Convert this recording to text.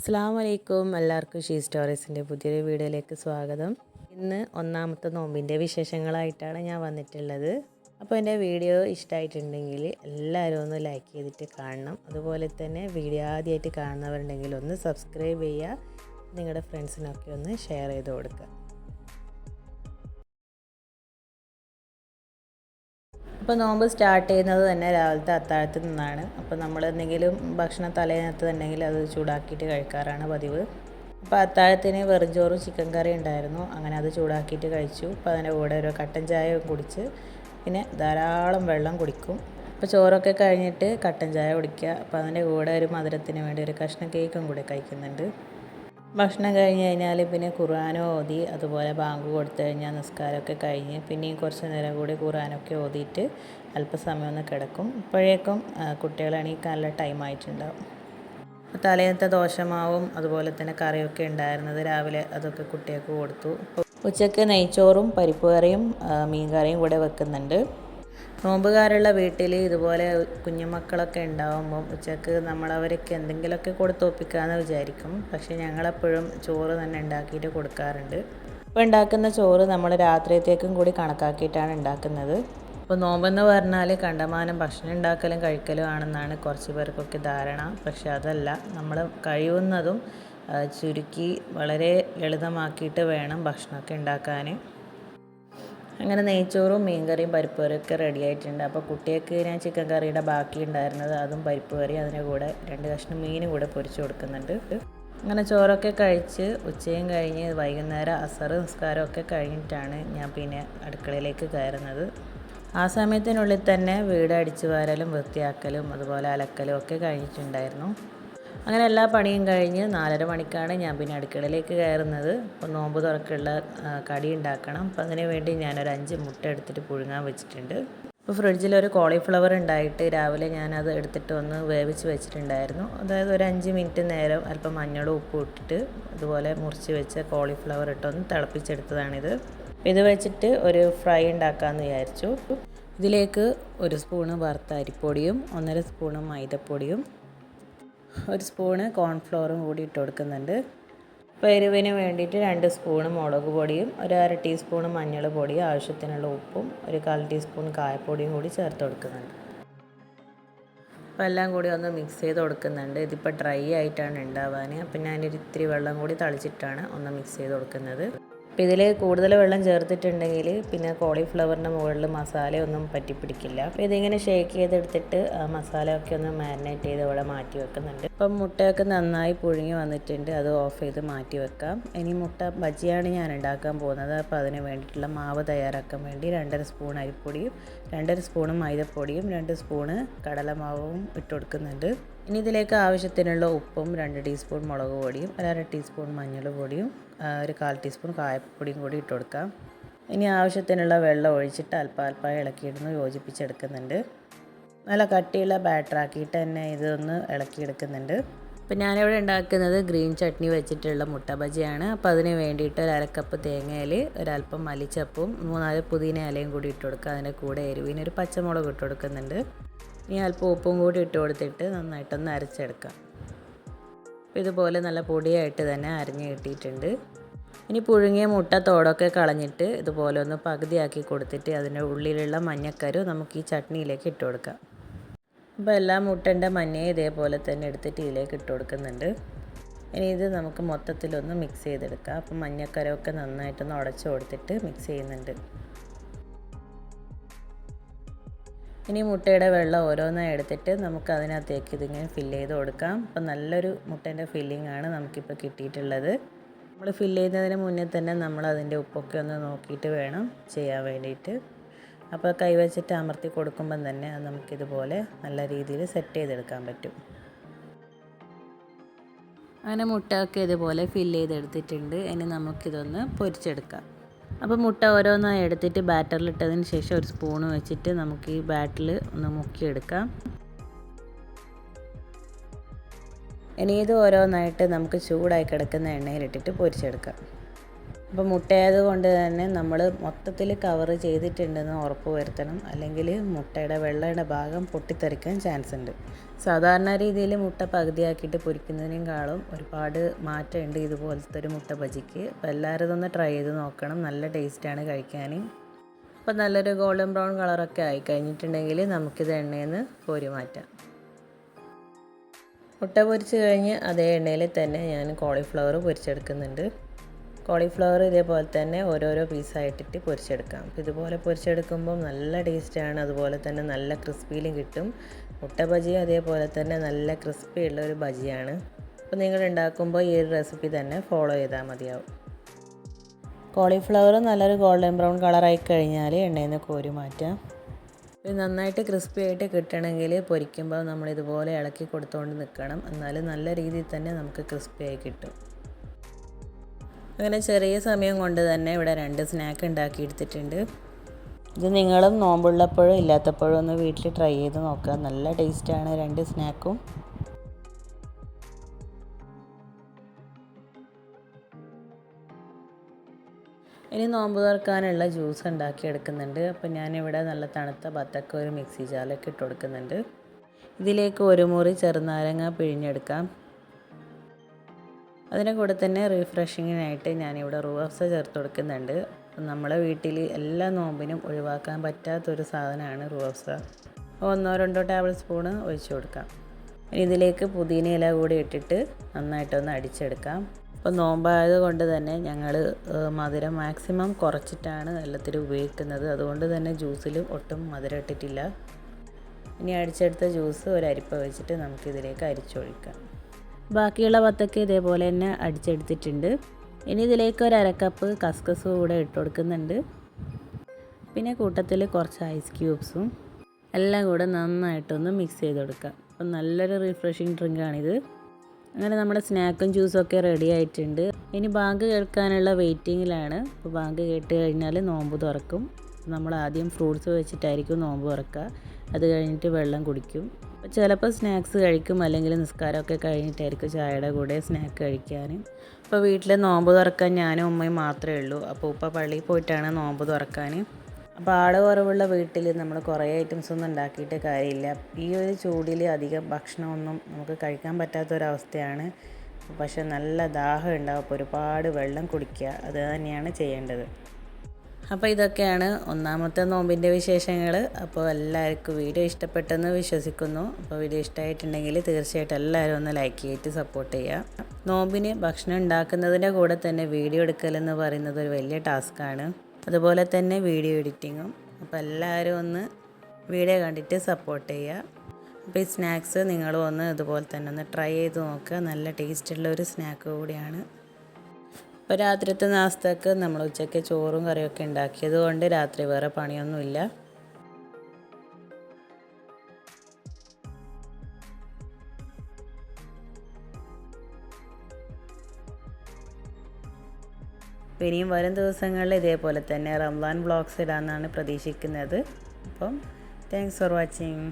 അസ്സാം വലൈക്കും എല്ലാവർക്കും ഷീ സ്റ്റോറീസിന്റെ പുതിയൊരു വീഡിയോയിലേക്ക് സ്വാഗതം. ഇന്ന് ഒന്നാമത്തെ നോമ്പിന്റെ വിശേഷങ്ങളായിട്ടാണ് ഞാൻ വന്നിട്ടുള്ളത്. അപ്പോൾ എന്റെ വീഡിയോ ഇഷ്ടമായിട്ടുണ്ടെങ്കിൽ എല്ലാവരും ഒന്ന് ലൈക്ക് ചെയ്തിട്ട് കാണണം. അതുപോലെ തന്നെ വീഡിയോ ആദ്യമായിട്ട് കാണുന്നവരുണ്ടെങ്കിൽ ഒന്ന് സബ്സ്ക്രൈബ് ചെയ്യുക. നിങ്ങളുടെ ഫ്രണ്ട്സിനൊക്കെ ഒന്ന് ഷെയർ ചെയ്ത് കൊടുക്കുക. അപ്പോൾ നോമ്പ് സ്റ്റാർട്ട് ചെയ്യുന്നത് തന്നെ രാവിലത്തെ അത്താഴത്തിൽ നിന്നാണ്. അപ്പോൾ നമ്മൾ എന്തെങ്കിലും ഭക്ഷണം തലേനകത്ത് ഉണ്ടെങ്കിൽ അത് ചൂടാക്കിയിട്ട് കഴിക്കാറാണ് പതിവ്. അപ്പോൾ അത്താഴത്തിന് വെറും ചോറും ചിക്കൻ കറി ഉണ്ടായിരുന്നു. അങ്ങനെ അത് ചൂടാക്കിയിട്ട് കഴിച്ചു. അപ്പോൾ അതിന്റെ കൂടെ ഒരു കട്ടൻ ചായ കുടിച്ച് പിന്നെ ധാരാളം വെള്ളം കുടിക്കും. അപ്പോൾ ചോറൊക്കെ കഴിഞ്ഞിട്ട് കട്ടൻ ചായ കുടിക്കുക. അപ്പോൾ അതിന്റെ കൂടെ ഒരു മധുരത്തിന് വേണ്ടി ഒരു കഷ്ണം കേക്കും കൂടെ കഴിക്കുന്നുണ്ട്. ഭക്ഷണം കഴിഞ്ഞ് കഴിഞ്ഞാൽ പിന്നെ ഖുർആാനോ ഓതി അതുപോലെ ബാങ്ക് കൊടുത്തു കഴിഞ്ഞാൽ നിസ്കാരമൊക്കെ കഴിഞ്ഞ് പിന്നെയും കുറച്ച് നേരം കൂടി ഖുർആാനൊക്കെ ഓതിയിട്ട് അല്പസമയം ഒന്ന് കിടക്കും. ഇപ്പോഴേക്കും കുട്ടികൾ എണീക്കാനുള്ള ടൈം ആയിട്ടുണ്ടാവും. തലേന്നത്തെ ദോശമാവും അതുപോലെ തന്നെ കറിയൊക്കെ ഉണ്ടായിരുന്നത് രാവിലെ അതൊക്കെ കുട്ടികൾക്ക് കൊടുത്തു. ഉച്ചയ്ക്ക് നെയ്ച്ചോറും പരിപ്പ് കറിയും മീൻ കറിയും കൂടെ വെക്കുന്നുണ്ട്. നോമ്പുകാരുള്ള വീട്ടിൽ ഇതുപോലെ കുഞ്ഞുമക്കളൊക്കെ ഉണ്ടാകുമ്പം ഉച്ചയ്ക്ക് നമ്മളവർക്ക് എന്തെങ്കിലുമൊക്കെ കൊടുത്ത് ഒപ്പിക്കാമെന്ന് വിചാരിക്കും. പക്ഷേ ഞങ്ങളെപ്പോഴും ചോറ് തന്നെ ഉണ്ടാക്കിയിട്ട് കൊടുക്കാറുണ്ട്. ഇപ്പോൾ ഉണ്ടാക്കുന്ന ചോറ് നമ്മൾ രാത്രിയത്തേക്കും കൂടി കണക്കാക്കിയിട്ടാണ് ഉണ്ടാക്കുന്നത്. ഇപ്പോൾ നോമ്പെന്ന് പറഞ്ഞാൽ കണ്ടമാനം ഭക്ഷണം ഉണ്ടാക്കലും കഴിക്കലും ആണെന്നാണ് കുറച്ച് പേർക്കൊക്കെ ധാരണ. പക്ഷെ അതല്ല നമ്മൾ കഴിയുന്നതും ചുരുക്കി വളരെ ലളിതമാക്കിയിട്ട് വേണം ഭക്ഷണമൊക്കെ ഉണ്ടാക്കാൻ അങ്ങനെ നെയ്ച്ചോറും മീൻകറിയും പരിപ്പ് കറിയൊക്കെ റെഡി ആയിട്ടുണ്ട്. അപ്പോൾ കുട്ടികൾക്ക് ഞാൻ ചിക്കൻ കറിയുടെ ബാക്കി ഉണ്ടായിരുന്നത് അതും പരിപ്പ് കറി അതിന്റെ കൂടെ രണ്ട് കഷ്ണം മീനും കൂടെ പൊരിച്ച് കൊടുക്കുന്നുണ്ട്. അങ്ങനെ ചോറൊക്കെ കഴിച്ച് ഉച്ചയും കഴിഞ്ഞ് വൈകുന്നേരം അസറ് നിസ്കാരമൊക്കെ കഴിഞ്ഞിട്ടാണ് ഞാൻ പിന്നെ അടുക്കളയിലേക്ക് കയറുന്നത്. ആ സമയത്തിനുള്ളിൽ തന്നെ വീട് അടിച്ചു വാരലും വൃത്തിയാക്കലും അതുപോലെ അലക്കലും ഒക്കെ കഴിഞ്ഞിട്ടുണ്ടായിരുന്നു. അങ്ങനെ എല്ലാ പണിയും കഴിഞ്ഞ് നാലര മണിക്കാണ് ഞാൻ പിന്നെ അടുക്കളയിലേക്ക് കയറുന്നത്. അപ്പോൾ നോമ്പ് തുറക്കുള്ള കടി ഉണ്ടാക്കണം. അപ്പോൾ അതിന് വേണ്ടി ഞാനൊരു അഞ്ച് മുട്ട എടുത്തിട്ട് പുഴുങ്ങാൻ വെച്ചിട്ടുണ്ട്. അപ്പോൾ ഫ്രിഡ്ജിൽ ഒരു കോളിഫ്ലവർ ഉണ്ടായിട്ട് രാവിലെ ഞാനത് എടുത്തിട്ട് ഒന്ന് വേവിച്ച് വെച്ചിട്ടുണ്ടായിരുന്നു. അതായത് ഒരു അഞ്ച് മിനിറ്റ് നേരം അല്പം മഞ്ഞളും ഉപ്പും ഇട്ടിട്ട് അതുപോലെ മുറിച്ച് വെച്ച കോളിഫ്ലവർ ഇട്ടൊന്ന് തിളപ്പിച്ചെടുത്തതാണിത്. ഇത് വെച്ചിട്ട് ഒരു ഫ്രൈ ഉണ്ടാക്കാമെന്ന് വിചാരിച്ചു. ഇതിലേക്ക് ഒരു സ്പൂണ് വറുത്ത അരിപ്പൊടിയും ഒന്നര സ്പൂണ് മൈദപ്പൊടിയും ഒരു സ്പൂണ് കോൺഫ്ലോറും കൂടി ഇട്ട് കൊടുക്കുന്നുണ്ട്. അപ്പോൾ എരിവിന് വേണ്ടിയിട്ട് രണ്ട് സ്പൂണ് മുളക് പൊടിയും ഒരു അര ടീസ്പൂണ് മഞ്ഞൾ പൊടിയും ആവശ്യത്തിനുള്ള ഉപ്പും ഒരു കാൽ ടീസ്പൂൺ കായപ്പൊടിയും കൂടി ചേർത്ത് കൊടുക്കുന്നുണ്ട്. അപ്പോൾ എല്ലാം കൂടി ഒന്ന് മിക്സ് ചെയ്ത് കൊടുക്കുന്നുണ്ട്. ഇതിപ്പോൾ ഡ്രൈ ആയിട്ടാണ് ഉണ്ടാവാൻ അപ്പം ഞാനൊരു ഇത്തിരി വെള്ളം കൂടി തളിച്ചിട്ടാണ് ഒന്ന് മിക്സ് ചെയ്ത് കൊടുക്കുന്നത്. അപ്പോൾ ഇതിൽ കൂടുതൽ വെള്ളം ചേർത്തിട്ടുണ്ടെങ്കിൽ പിന്നെ കോളിഫ്ലവറിന്റെ മുകളിൽ മസാലയൊന്നും പറ്റി പിടിക്കില്ല അപ്പോൾ ഇതിങ്ങനെ ഷേക്ക് ചെയ്തെടുത്തിട്ട് ആ മസാലയൊക്കെ ഒന്ന് മാരിനേറ്റ് ചെയ്ത് ഇവിടെ മാറ്റി വെക്കുന്നുണ്ട്. അപ്പം മുട്ടയൊക്കെ നന്നായി പുഴുങ്ങി വന്നിട്ടുണ്ട്. അത് ഓഫ് ചെയ്ത് മാറ്റി വെക്കാം. ഇനി മുട്ട ബജിയാണ് ഞാൻ ഉണ്ടാക്കാൻ പോകുന്നത്. അപ്പോൾ അതിന് വേണ്ടിയിട്ടുള്ള മാവ് തയ്യാറാക്കാൻ വേണ്ടി രണ്ടര സ്പൂൺ അരിപ്പൊടിയും രണ്ടര സ്പൂണ് മൈദപ്പൊടിയും രണ്ട് സ്പൂണ് കടലമാവും ഇട്ട് കൊടുക്കുന്നുണ്ട് ഇനി ഇതിലേക്ക് ആവശ്യത്തിനുള്ള ഉപ്പും രണ്ട് ടീസ്പൂൺ മുളക് പൊടിയും അര ടീസ്പൂൺ മഞ്ഞൾ പൊടിയും ഒരു കാൽ ടീസ്പൂൺ കായപ്പൊടിയും കൂടി ഇട്ട് കൊടുക്കാം ഇനി ആവശ്യത്തിനുള്ള വെള്ളം ഒഴിച്ചിട്ട് അല്പം അല്പം ഇളക്കിയിടുന്ന് യോജിപ്പിച്ചെടുക്കുന്നുണ്ട്. നല്ല കട്ടിയുള്ള ബാറ്ററാക്കിയിട്ട് തന്നെ ഇതൊന്ന് ഇളക്കിയെടുക്കുന്നുണ്ട്. അപ്പോൾ ഞാനിവിടെ ഉണ്ടാക്കുന്നത് ഗ്രീൻ ചട്നി വെച്ചിട്ടുള്ള മുട്ട ബജിയാണ്. അപ്പോൾ അതിന് വേണ്ടിയിട്ട് ഒരു അരക്കപ്പ് തേങ്ങയിൽ ഒരല്പം മലിച്ചപ്പും മൂന്നാൽ പുതിന ഇലയും കൂടി ഇട്ട് കൊടുക്കുക. അതിന്റെ കൂടെ എരിവിന് ഒരു പച്ചമുളക് ഇട്ട് കൊടുക്കുന്നുണ്ട്. ഇനി അല്പം ഉപ്പും കൂടി ഇട്ട് കൊടുത്തിട്ട് നന്നായിട്ടൊന്ന് അരച്ചെടുക്കാം. ഇതുപോലെ നല്ല പൊടിയായിട്ട് തന്നെ അരിഞ്ഞ് കിട്ടിയിട്ടുണ്ട്. ഇനി പുഴുങ്ങിയ മുട്ട തോടൊക്കെ കളഞ്ഞിട്ട് ഇതുപോലെ ഒന്ന് പകുതിയാക്കി കൊടുത്തിട്ട് അതിന്റെ ഉള്ളിലുള്ള മഞ്ഞക്കരു നമുക്ക് ഈ ചട്നിയിലേക്ക് ഇട്ട് കൊടുക്കാം. അപ്പോൾ എല്ലാ മുട്ടന്റെ മഞ്ഞയും ഇതേപോലെ തന്നെ എടുത്തിട്ട് ഇതിലേക്ക് ഇട്ട് കൊടുക്കുന്നുണ്ട്. ഇനി ഇത് നമുക്ക് മൊത്തത്തിലൊന്ന് മിക്സ് ചെയ്തെടുക്കാം. അപ്പം മഞ്ഞക്കരമൊക്കെ നന്നായിട്ടൊന്ന് ഉടച്ചു കൊടുത്തിട്ട് മിക്സ് ചെയ്യുന്നുണ്ട്. ഇനി മുട്ടയുടെ വെള്ളം ഓരോന്നായി എടുത്തിട്ട് നമുക്ക് അതിനകത്തേക്ക് ഇതിങ്ങനെ ഫില്ല് ചെയ്ത് കൊടുക്കാം. അപ്പം നല്ലൊരു മുട്ടേന്റെ ഫില്ലിംഗ് ആണ് നമുക്കിപ്പോൾ കിട്ടിയിട്ടുള്ളത്. നമ്മൾ ഫില്ല് ചെയ്യുന്നതിന് മുന്നേ തന്നെ നമ്മൾ അതിന്റെ ഉപ്പൊക്കെ ഒന്ന് നോക്കിയിട്ട് വേണം ചെയ്യാൻ വേണ്ടിയിട്ട്. അപ്പോൾ കൈവച്ചിട്ട് അമർത്തി കൊടുക്കുമ്പം തന്നെ അത് നമുക്കിതുപോലെ നല്ല രീതിയിൽ സെറ്റ് ചെയ്തെടുക്കാൻ പറ്റും. അങ്ങനെ മുട്ടയൊക്കെ ഇതുപോലെ ഫില്ല് ചെയ്തെടുത്തിട്ടുണ്ട്. ഇനി നമുക്കിതൊന്ന് പൊരിച്ചെടുക്കാം. അപ്പോൾ മുട്ട ഓരോന്നായി എടുത്തിട്ട് ബാറ്ററിൽ ഇട്ടതിന് ശേഷം ഒരു സ്പൂൺ വെച്ചിട്ട് നമുക്ക് ഈ ബാറ്ററിൽ ഒന്ന് മുക്കിയെടുക്കാം. ഇനി ഇത് ഓരോന്നായിട്ട് നമുക്ക് ചൂടായി കിടക്കുന്ന എണ്ണയിലിട്ടിട്ട് പൊരിച്ചെടുക്കാം. അപ്പോൾ മുട്ടയായത് കൊണ്ട് തന്നെ നമ്മൾ മൊത്തത്തിൽ കവർ ചെയ്തിട്ടുണ്ടെന്ന് ഉറപ്പ് വരുത്തണം. അല്ലെങ്കിൽ മുട്ടയുടെ വെള്ളയുടെ ഭാഗം പൊട്ടിത്തെറിക്കാൻ ചാൻസ് ഉണ്ട്. സാധാരണ രീതിയിൽ മുട്ട പകുതിയാക്കിയിട്ട് പൊരിക്കുന്നതിനേക്കാളും ഒരുപാട് മാറ്റമുണ്ട് ഇതുപോലത്തെ ഒരു മുട്ട ബജിക്ക്. അപ്പോൾ എല്ലാവരും ഇതൊന്ന് ട്രൈ ചെയ്ത് നോക്കണം. നല്ല ടേസ്റ്റാണ് കഴിക്കാൻ അപ്പോൾ നല്ലൊരു ഗോൾഡൻ ബ്രൗൺ കളറൊക്കെ ആയി കഴിഞ്ഞിട്ടുണ്ടെങ്കിൽ നമുക്കിത് എണ്ണയിൽ നിന്ന് കോരി മാറ്റാം. മുട്ട പൊരിച്ച് കഴിഞ്ഞ് അതേ എണ്ണയിൽ തന്നെ ഞാൻ കോളിഫ്ലവർ പൊരിച്ചെടുക്കുന്നുണ്ട്. കോളിഫ്ലവർ ഇതേപോലെ തന്നെ ഓരോരോ പീസായിട്ടിട്ട് പൊരിച്ചെടുക്കാം. അപ്പോൾ ഇതുപോലെ പൊരിച്ചെടുക്കുമ്പോൾ നല്ല ടേസ്റ്റാണ് അതുപോലെ തന്നെ നല്ല ക്രിസ്പിയിലും കിട്ടും. മുട്ട ബജി അതേപോലെ തന്നെ നല്ല ക്രിസ്പി ഉള്ള ഒരു ബജിയാണ്. അപ്പോൾ നിങ്ങൾ ഉണ്ടാക്കുമ്പോൾ ഈ ഒരു റെസിപ്പി തന്നെ ഫോളോ ചെയ്താൽ മതിയാവും. കോളിഫ്ലവർ നല്ലൊരു ഗോൾഡൻ ബ്രൗൺ കളറായി കഴിഞ്ഞാൽ എണ്ണയിൽ നിന്ന് കോരി മാറ്റാം. ഇത് നന്നായിട്ട് ക്രിസ്പി ആയിട്ട് കിട്ടണമെങ്കിൽ പൊരിക്കുമ്പോൾ നമ്മൾ ഇതുപോലെ ഇളക്കി കൊടുത്തുകൊണ്ട് നിൽക്കണം. എന്നാൽ നല്ല രീതിയിൽ തന്നെ നമുക്ക് ക്രിസ്പി ആയി കിട്ടും. അങ്ങനെ ചെറിയ സമയം കൊണ്ട് തന്നെ ഇവിടെ രണ്ട് സ്നാക്ക് ഉണ്ടാക്കി എടുത്തിട്ടുണ്ട്. ഇത് നിങ്ങളും നോമ്പുള്ളപ്പോഴും ഇല്ലാത്തപ്പോഴും ഒന്ന് വീട്ടിൽ ട്രൈ ചെയ്ത് നോക്കുക. നല്ല ടേസ്റ്റാണ് രണ്ട് സ്നാക്കും ഇനി നോമ്പ് തുറക്കാനുള്ള ജ്യൂസ് ഉണ്ടാക്കി എടുക്കുന്നുണ്ട്. അപ്പോൾ ഞാനിവിടെ നല്ല തണുത്ത ബത്തക്ക ഒരു മിക്സി ജാലൊക്കെ ഇട്ട് കൊടുക്കുന്നുണ്ട്. ഇതിലേക്ക് ഒരു മുറി ചെറുനാരങ്ങ പിഴിഞ്ഞെടുക്കാം. അതിന്റെ കൂടെ തന്നെ റീഫ്രഷിങ്ങിനായിട്ട് ഞാനിവിടെ റൂവസ ചേർത്ത് കൊടുക്കുന്നുണ്ട്. നമ്മളെ വീട്ടിൽ എല്ലാ നോമ്പിനും ഒഴിവാക്കാൻ പറ്റാത്തൊരു സാധനമാണ് റൂവഫ്സ ഒന്നോ രണ്ടോ ടേബിൾ സ്പൂണ് ഒഴിച്ചു കൊടുക്കാം. ഇനി ഇതിലേക്ക് പുതിന ഇല കൂടി ഇട്ടിട്ട് നന്നായിട്ടൊന്ന് അടിച്ചെടുക്കാം. അപ്പോൾ നോമ്പായത് കൊണ്ട് തന്നെ ഞങ്ങൾ മധുരം മാക്സിമം കുറച്ചിട്ടാണ് എല്ലാത്തിലും ഉപയോഗിക്കുന്നത്. അതുകൊണ്ട് തന്നെ ജ്യൂസിൽ ഒട്ടും മധുരം ഇട്ടിട്ടില്ല. ഇനി അടിച്ചെടുത്ത ജ്യൂസ് ഒരു അരിപ്പ വെച്ചിട്ട് നമുക്കിതിലേക്ക് അരിച്ചൊഴിക്കാം. ബാക്കിയുള്ള വത്തക്ക ഇതേപോലെ തന്നെ അടിച്ചെടുത്തിട്ടുണ്ട്. ഇനി ഇതിലേക്ക് ഒരു അരക്കപ്പ് കസ്കസ് കൂടെ ഇട്ട് കൊടുക്കുന്നുണ്ട്. പിന്നെ കൂട്ടത്തിൽ കുറച്ച് ഐസ് ക്യൂബ്സും എല്ലാം കൂടെ നന്നായിട്ടൊന്ന് മിക്സ് ചെയ്ത് കൊടുക്കുക അപ്പം നല്ലൊരു റിഫ്രഷിങ് ഡ്രിങ്കാണിത് അങ്ങനെ നമ്മുടെ സ്നാക്കും ജ്യൂസും ഒക്കെ റെഡി ആയിട്ടുണ്ട്. ഇനി ബാങ്ക് കേൾക്കാനുള്ള വെയിറ്റിങ്ങിലാണ് അപ്പോൾ ബാങ്ക് കേട്ട് കഴിഞ്ഞാൽ നോമ്പ് തുറക്കും. നമ്മൾ ആദ്യം ഫ്രൂട്ട്സ് വെച്ചിട്ടായിരിക്കും നോമ്പ് തുറക്കുക. അത് കഴിഞ്ഞിട്ട് വെള്ളം കുടിക്കും. അപ്പോൾ ചിലപ്പോൾ സ്നാക്സ് കഴിക്കും അല്ലെങ്കിൽ നിസ്കാരമൊക്കെ കഴിഞ്ഞിട്ടായിരിക്കും ചായയുടെ കൂടെ സ്നാക്ക് കഴിക്കാൻ അപ്പോൾ വീട്ടിൽ നോമ്പ് തുറക്കാൻ ഞാനും ഉമ്മയും മാത്രമേ ഉള്ളൂ. അപ്പോൾ ഉപ്പ പള്ളിയിൽ പോയിട്ടാണ് നോമ്പ് തുറക്കാൻ അപ്പോൾ ആട് കുറവുള്ള വീട്ടിൽ നമ്മൾ കുറേ ഐറ്റംസ് ഒന്നും ഉണ്ടാക്കിയിട്ട് കാര്യമില്ല. ഈ ഒരു ചൂടിൽ അധികം ഭക്ഷണമൊന്നും നമുക്ക് കഴിക്കാൻ പറ്റാത്തൊരവസ്ഥയാണ്. പക്ഷെ നല്ല ദാഹം ഉണ്ടാവും. അപ്പോൾ ഒരുപാട് വെള്ളം കുടിക്കുക. അത് തന്നെയാണ് ചെയ്യേണ്ടത്. അപ്പോൾ ഇതൊക്കെയാണ് ഒന്നാമത്തെ നോമ്പിന്റെ വിശേഷങ്ങൾ അപ്പോൾ എല്ലാവർക്കും വീഡിയോ ഇഷ്ടപ്പെട്ടെന്ന് വിശ്വസിക്കുന്നു. അപ്പോൾ വീഡിയോ ഇഷ്ടമായിട്ടുണ്ടെങ്കിൽ തീർച്ചയായിട്ടും എല്ലാവരും ഒന്ന് ലൈക്ക് ചെയ്തിട്ട് സപ്പോർട്ട് ചെയ്യുക നോമ്പിന് ഭക്ഷണം ഉണ്ടാക്കുന്നതിന്റെ കൂടെ തന്നെ വീഡിയോ എടുക്കലെന്ന് പറയുന്നത് ഒരു വലിയ ടാസ്ക്കാണ് അതുപോലെ തന്നെ വീഡിയോ എഡിറ്റിങ്ങും അപ്പോൾ എല്ലാവരും ഒന്ന് വീഡിയോ കണ്ടിട്ട് സപ്പോർട്ട് ചെയ്യുക അപ്പോൾ ഈ സ്നാക്സ് നിങ്ങളും ഒന്ന് ഇതുപോലെ തന്നെ ഒന്ന് ട്രൈ ചെയ്ത് നോക്കുക. നല്ല ടേസ്റ്റുള്ള ഒരു സ്നാക്ക് കൂടിയാണ്. ഇപ്പോൾ രാത്രിത്തെ നാസ്തക്ക് നമ്മൾ ഉച്ചയ്ക്ക് ചോറും കറിയൊക്കെ ഉണ്ടാക്കിയത് കൊണ്ട് രാത്രി വേറെ പണിയൊന്നുമില്ല. ഇനിയും വരും ദിവസങ്ങളിൽ ഇതേപോലെ തന്നെ റംസാൻ വ്ളോഗ്സ് ഇടാമെന്നാണ് പ്രതീക്ഷിക്കുന്നത്. അപ്പം താങ്ക്സ് ഫോർ വാച്ചിങ്